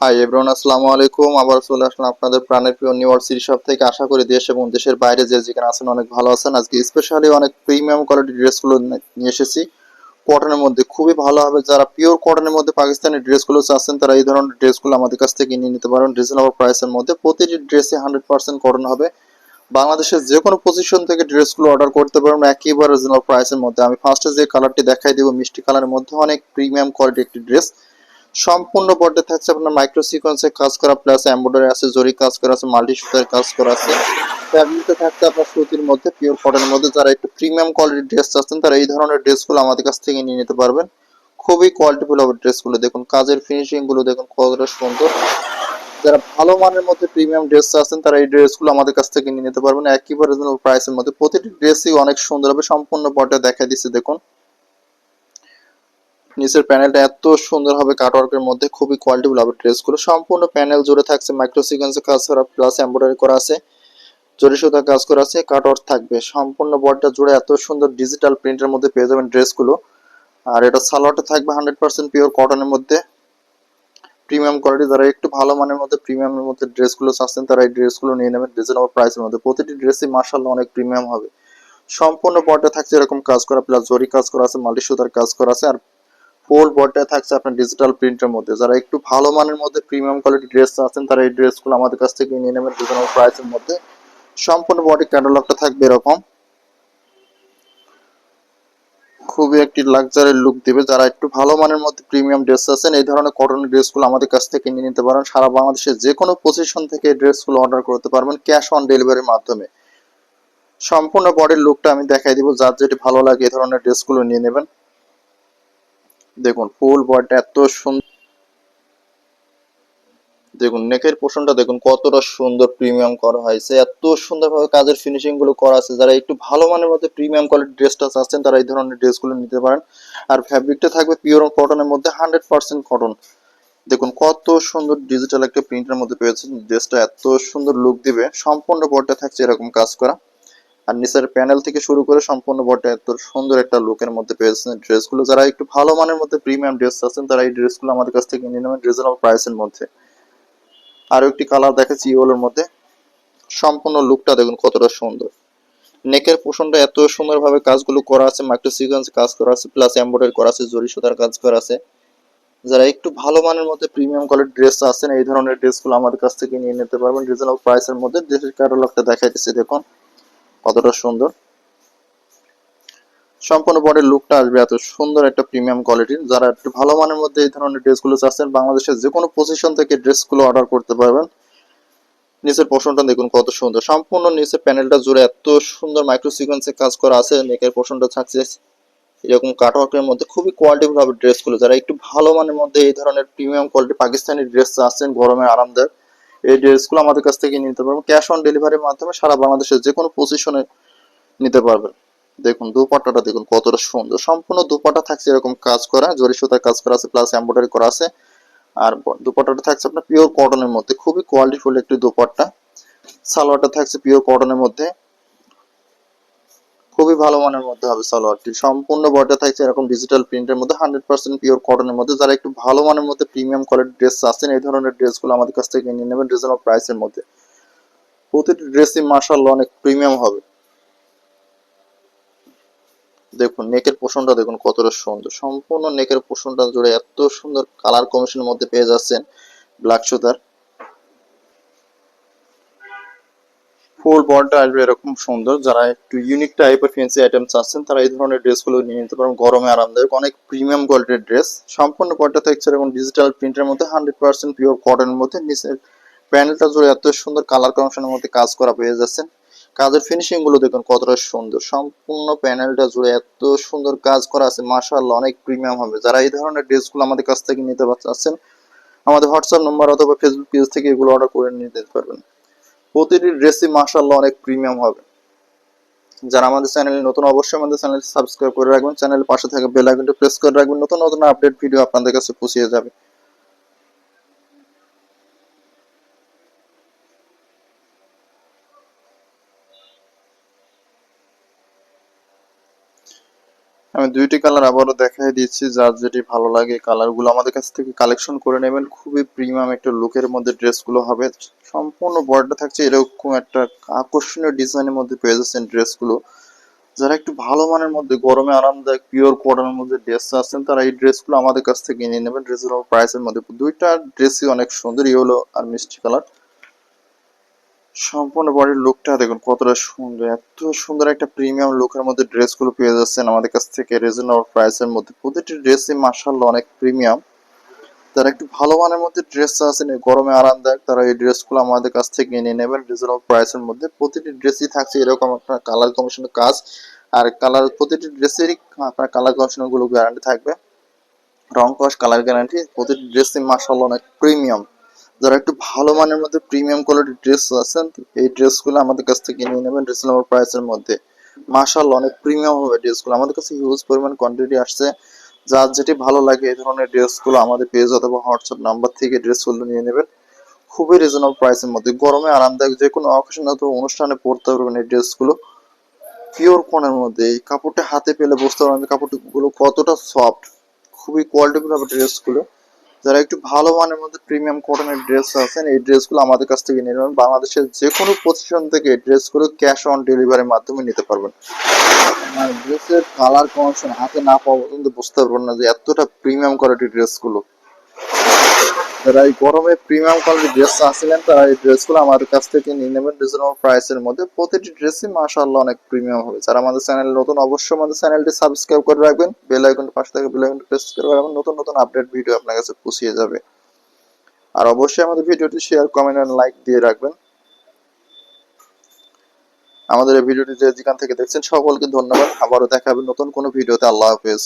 Hi everyone আসসালামু আলাইকুম। আবার চলে আসলাম আপনাদের প্রাণের প্রিয় শপ থেকে। আশা করি দেশ এবং দেশের বাইরে যে যেখানে আছেন অনেক ভালো আছেন। আজকে স্পেশালি অনেক প্রিমিয়াম কোয়ালিটির ড্রেসগুলো নিয়ে এসেছি। কটনের মধ্যে খুবই ভালো হবে। যারা পিওর কটনের মধ্যে ড্রেসগুলো তারা এই ধরনের ড্রেসগুলো আমাদের কাছ থেকে নিয়ে নিতে পারেন। রিজনেবল প্রাইসের মধ্যে প্রতিটি ড্রেসে হান্ড্রেড পার্সেন্ট কটন হবে। বাংলাদেশের যে কোনো পজিশন থেকে ড্রেসগুলো অর্ডার করতে পারবেন একেবারে রিজনেবল প্রাইসের মধ্যে। আমি ফার্স্টে যে কালারটি দেখাই দেবো, মিষ্টি কালারের মধ্যে অনেক প্রিমিয়াম কোয়ালিটি একটি ড্রেস সম্পূর্ণ বডি থাকছে আপনার মাইক্রো সিকোয়েন্সে কাজ করা প্লাস এমব্রয়ডারি আছে, জরি কাজ করা আছে মাল্টি সুতার কাজ করা আছে। ফ্যাব্রিকটা থাকছে আপনার সুতির মধ্যে পিওর কটনের মধ্যে। যারা একটু প্রিমিয়াম কোয়ালিটির ড্রেস চাচ্ছেন, তারা এই ধরনের ড্রেসগুলো আমাদের কাছ থেকে নিয়ে নিতে পারবেন। খুবই কোয়ালিটিফুল হবে ড্রেসগুলো দেখুন, কাজের ফিনিশিংগুলো দেখুন, কতটা সুন্দর। যারা ভালো মানের মধ্যে প্রিমিয়াম ড্রেস আছেন তারা এই ড্রেসগুলো আমাদের কাছ থেকে নিয়ে নিতে পারবেন। একেবারে রিজনেবল প্রাইসের মধ্যে। প্রতিটি ড্রেসই অনেক সুন্দর হবে। সম্পূর্ণ বডি দেখা দিচ্ছে, দেখুন। নিচের প্যানেলটা এত সুন্দর হবে কাটওয়ার্কের মধ্যে, খুবই কোয়ালিটিফুল হবে ড্রেসগুলো সম্পূর্ণ প্যানেল জুড়ে থাকছে মাইক্রো সিকোয়েন্সে কাজ করা প্লাস এমব্রয়ডারি করা আছে, জরি সুতা কাজ করা আছে কাটওয়ার্ক থাকবে। সম্পূর্ণ বডিটা জুড়ে এত সুন্দর ডিজিটাল প্রিন্টের মধ্যে পেয়ে যাবেন ড্রেসগুলো আর এটা সালোয়ারটা থাকবে হান্ড্রেড পার্সেন্ট পিওর কটনের মধ্যে। প্রিমিয়াম কোয়ালিটি যারা একটু ভালো মানের মধ্যে প্রিমিয়ামের মধ্যে ড্রেসগুলো চাচ্ছেন, তারা এই ড্রেসগুলো নিয়ে নেবেন রিজনেবল প্রাইসের মধ্যে। প্রতিটি ড্রেসই মার্শাল্লাহ অনেক প্রিমিয়াম হবে। সম্পূর্ণ বডিটা থাকছে এরকম কাজ করা প্লাস জরি কাজ করা আছে মাল্টি সুতার কাজ করা আছে, আর ফুল বডিটা থাকছে আপনার ডিজিটাল প্রিন্টের মধ্যে। যারা একটু ভালো মানের মধ্যে প্রিমিয়াম কোয়ালিটি ড্রেস আছেন তারা এই ড্রেসগুলো আমাদের কাছ থেকে নিয়ে নেবেন রিজনেবল প্রাইসের মধ্যে। সম্পূর্ণ বডি ক্যাটালগটা থাকবে এরকম। খুবই একটি লাক্সারি লুক দিবে। যারা একটু ভালো মানের মধ্যে প্রিমিয়াম ড্রেস আছেন এই ধরনের কটনের ড্রেসগুলো আমাদের কাছ থেকে নিয়ে নিতে পারেন। সারা বাংলাদেশের যে কোনো পজিশন থেকে এই ড্রেসগুলো অর্ডার করতে পারবেন ক্যাশ অন ডেলিভারির মাধ্যমে। সম্পূর্ণ বডির লুকটা আমি দেখাই দিব। যার যেটি ভালো লাগে, এই ধরনের ড্রেসগুলো নিয়ে নেবেন। দেখুন, ফুল বডিটা এত সুন্দর দেখুন নেকের পোষণটা দেখুন, কতটা সুন্দর প্রিমিয়াম করা হয়েছে। এত সুন্দরভাবে কাজের ফিনিশিংগুলো করা আছে। যারা একটু ভালো মানের মধ্যে প্রিমিয়াম কোয়ালিটি ড্রেসটা চাচ্ছেন, তারা এই ধরনের ড্রেসগুলো নিতে পারেন। আর ফ্যাব্রিকটা থাকবে পিওর কটনের মধ্যে হান্ড্রেড পার্সেন্ট কটন দেখুন, কত সুন্দর ডিজিটাল একটা প্রিন্টের মধ্যে পেয়েছেন। ড্রেসটা এত সুন্দর লুক দিবে। সম্পূর্ণ বডিটা থাকছে এরকম কাজ করা। আর নিচের প্যানেল থেকে শুরু করে সম্পূর্ণ বডিটা এত সুন্দর একটা লুকের মধ্যে পেয়েছেন ড্রেসগুলো। যারা একটু ভালো মানের মধ্যে প্রিমিয়াম ড্রেস আছেন, তারা এই ড্রেসগুলো আমাদের কাছ থেকে নিয়ে নেবেন রিজনেবল প্রাইসের মধ্যে। আরও একটি কালার দেখাচ্ছি ইয়েলোর মধ্যে। সম্পূর্ণ লুকটা দেখুন কতটা সুন্দর। নেকের পোষণটা এত সুন্দরভাবে কাজগুলো করা আছে, মাইক্রো সিকোয়েন্স কাজ করা আছে প্লাস এমব্রয়ডারি করা আছে জরি সুতার কাজ করা আছে। যারা একটু ভালো মানের মধ্যে প্রিমিয়াম কোয়ালিটির ড্রেস আছেন, এই ধরনের ড্রেসগুলো আমাদের কাছ থেকে নিয়ে নিতে পারবেন রিজনেবল প্রাইসের মধ্যে। ড্রেসের ক্যাটালগটা দেখাইতেছি, দেখুন। কতটা সুন্দর। সম্পূর্ণ বডির লুকটা আসবে এত সুন্দর একটা প্রিমিয়াম কোয়ালিটির যারা একটু ভালো মানের মধ্যে এই ধরনের ড্রেসগুলো চাচ্ছেন, বাংলাদেশের যে কোনো পজিশন থেকে ড্রেসগুলো অর্ডার করতে পারবেন। নিচের পোষণটা দেখুন কত সুন্দর। সম্পূর্ণ নিচের প্যানেলটা জুড়ে এত সুন্দর মাইক্রো সিকোয়েন্সে কাজ করা আছে। নেকের পোষণটা থাকছে এরকম কাটওয়ার্কের মধ্যে। খুবই কোয়ালিটিফুল হবে ড্রেসগুলো যারা একটু ভালো মানের মধ্যে এই ধরনের প্রিমিয়াম কোয়ালিটি পাকিস্তানি ড্রেস চাচ্ছেন, গরমে আরামদায়ক। এই ড্রেসগুলো আমাদের কাছ থেকে নিতে পারবেন। ক্যাশ অন ডেলিভারির মাধ্যমে সারা বাংলাদেশের যে কোনো পজিশনে নিতে পারবেন। দেখুন দুপাটাটা দেখুন কতটা সুন্দর। সম্পূর্ণ দুপাটা থাকছে এরকম কাজ করা, জরি সুতার কাজ করা আছে প্লাস এমব্রয়ডারি করা আছে। আর দুপাটাটা থাকছে আপনার পিওর কটনের মধ্যে। খুবই কোয়ালিটিফুল একটি দুপাট্টা। সালোয়ারটা থাকছে পিওর কটনের মধ্যে। খুবই ভালো মানের মধ্যে হবে সালোয়ারটি সম্পূর্ণ বডিটা থাকছে এরকম ডিজিটাল প্রিন্টের মধ্যে হান্ড্রেড পার্সেন্ট পিওর কটনের মধ্যে। যারা একটু ভালো মানের মধ্যে প্রিমিয়াম কোয়ালিটির ড্রেস আছেন এই ধরনের ড্রেসগুলো আমাদের কাছ থেকে নিয়ে নেবেন রিজনেবল প্রাইসের মধ্যে। প্রতিটি ড্রেসই মার্শাল্লাহ অনেক প্রিমিয়াম হবে। দেখুন নেকের পোষণটা দেখুন কতটা সুন্দর। সম্পূর্ণ নেকের পোষণটা জুড়ে এত সুন্দর কালার কমিশনের মধ্যে পেয়ে যাচ্ছেন ব্ল্যাক সুতার। ফুল বডিটা আসবে এরকম সুন্দর। যারা একটু ইউনিক টাইপের ফ্যান্সি আইটেম চাচ্ছেন তারা এই ধরনের ড্রেসগুলো নিয়ে নিতে পারেন। গরমে আরামদায়ক, অনেক প্রিমিয়াম কোয়ালিটির ড্রেস সম্পূর্ণ বডিটা থাকছে এরকম ডিজিটাল প্রিন্টের মধ্যে হান্ড্রেড পার্সেন্ট পিওর কটনের মধ্যে। নিচের প্যানেলটা জুড়ে এত সুন্দর কালার কমিশনের মধ্যে কাজ করা পেয়ে যাচ্ছেন। কাজের ফিনিশিংগুলো দেখুন কতটা সুন্দর। সম্পূর্ণ প্যানেলটা জুড়ে এত সুন্দর কাজ করা আছে। মাশাআল্লাহ, অনেক প্রিমিয়াম হবে। যারা এই ধরনের ড্রেসগুলো আমাদের কাছ থেকে নিতে চাচ্ছেন, আমাদের হোয়াটসঅ্যাপ নম্বর অথবা ফেসবুক পেজ থেকে এগুলো অর্ডার করে নিতে পারবেন। প্রতিটি ড্রেসই মাশাআল্লাহ অনেক প্রিমিয়াম হবে। যারা আমাদের চ্যানেলে নতুন, অবশ্যই আমাদের চ্যানেল সাবস্ক্রাইব করে রাখবেন। চ্যানেল পাশে থাকা বেল প্রেস করে রাখবেন। নতুন নতুন আপডেট ভিডিও আপনাদের কাছে পৌঁছে যাবে। আমি দুইটি কালার আবারও দেখাই দিচ্ছি, যার যেটি ভালো লাগে কালারগুলো আমাদের কাছ থেকে কালেকশন করে নেবেন। খুবই প্রিমিয়াম একটা লুকের মধ্যে ড্রেসগুলো হবে। সম্পূর্ণ বডিটা থাকছে এরকম একটা আকর্ষণীয় ডিজাইনের মধ্যে পেয়ে যাচ্ছেন ড্রেসগুলো যারা একটু ভালো মানের মধ্যে, গরমে আরামদায়ক পিওর কটনের মধ্যে ড্রেস আছেন, তারা এই ড্রেসগুলো আমাদের কাছ থেকে নিয়ে নেবেন। রিজনেবল প্রাইসের মধ্যে দুইটা ড্রেসই অনেক সুন্দর ইয়েলো আর মিষ্টি কালার সম্পূর্ণ বডির লুকটা দেখুন, কতটা সুন্দর, এত সুন্দর একটা প্রিমিয়াম লুকের মধ্যে ড্রেসগুলো পেয়ে যাচ্ছেন আমাদের কাছ থেকে রিজনেবল প্রাইসের মধ্যে। প্রতিটি ড্রেসই মার্শাল্লাহ অনেক প্রিমিয়াম যারা একটু ভালো মানের মধ্যে ড্রেস এই গরমে আরামদায়ক, তারা এই ড্রেসগুলো আমাদের কাছ থেকে নিয়ে নেবেন রিজনেবল প্রাইসের মধ্যে। প্রতিটি ড্রেসই থাকছে এরকম আপনার কালার কমিশনের কাজ, আর কালার প্রতিটি ড্রেসেরই আপনার কালার কমিশনেরগুলো গ্যারান্টি থাকবে। রং, কস কালার গ্যারান্টি প্রতিটি ড্রেসই মার্শাল্লাহ অনেক প্রিমিয়াম যারা একটু ভালো মানের মধ্যে প্রিমিয়াম কোয়ালিটির ড্রেস আছেন, এই ড্রেসগুলো আমাদের কাছ থেকে নিয়ে নেবেন রিজনেবল প্রাইসের মধ্যে। মার্শাল্লাহ অনেক প্রিমিয়াম হবে ড্রেসগুলো আমাদের কাছে হিউজ পরিমাণ কোয়ান্টিটি আসছে। যার যেটি ভালো লাগে এই ধরনের ড্রেসগুলো আমাদের পেজ অথবা হোয়াটসঅ্যাপ নাম্বার থেকে ড্রেসগুলো নিয়ে নেবেন। খুবই রিজনেবল প্রাইসের মধ্যে। গরমে আরামদায়ক যে কোনো অকেশন অথবা অনুষ্ঠানে পরতে পারবেন এই ড্রেসগুলো পিওর কোনের মধ্যে। এই কাপড়টা হাতে পেলে বুঝতে পারবেন কাপড়গুলো কতটা সফট খুবই কোয়ালিটিফুল হবে ড্রেসগুলো যারা একটু ভালো মানের মধ্যে প্রিমিয়াম কটনের ড্রেস আছেন, এই ড্রেসগুলো আমাদের কাছ থেকে নিয়ে নেবেন। বাংলাদেশের যে কোনো প্রতিষ্ঠান থেকে এই ড্রেসগুলো ক্যাশ অন ডেলিভারির মাধ্যমে নিতে পারবেন। আর ড্রেসের কালার কন্ডিশন হাতে না পাওয়া পর্যন্ত বুঝতে পারবেন না যে এতটা প্রিমিয়াম কোয়ালিটির ড্রেসগুলো যারা এই গরমে প্রিমিয়াম কোয়ালিটির ড্রেস আসছিলেন তারা এই ড্রেসগুলো আমাদের কাছ থেকে নিয়ে নেবেন রিজনেবল প্রাইসের মধ্যে। প্রতিটি ড্রেসই মাশাআল্লাহ অনেক প্রিমিয়াম হবে। যারা আমাদের চ্যানেল নতুন, অবশ্যই আমাদের চ্যানেলটি সাবস্ক্রাইব করে রাখবেন। বেল আইকনটি পাশে থেকে বেল আইকনটি প্রেস করে রাখবেন। নতুন নতুন আপডেট ভিডিও আপনার কাছে পৌঁছে যাবে। আর অবশ্যই আমাদের ভিডিওটি শেয়ার কমেন্ট আর লাইক দিয়ে রাখবেন। আমাদের এই ভিডিওটি যে যেখান থেকে দেখছেন, সকলকে ধন্যবাদ। আবারও দেখা হবে নতুন কোনো ভিডিওতে। আল্লাহ হাফেজ।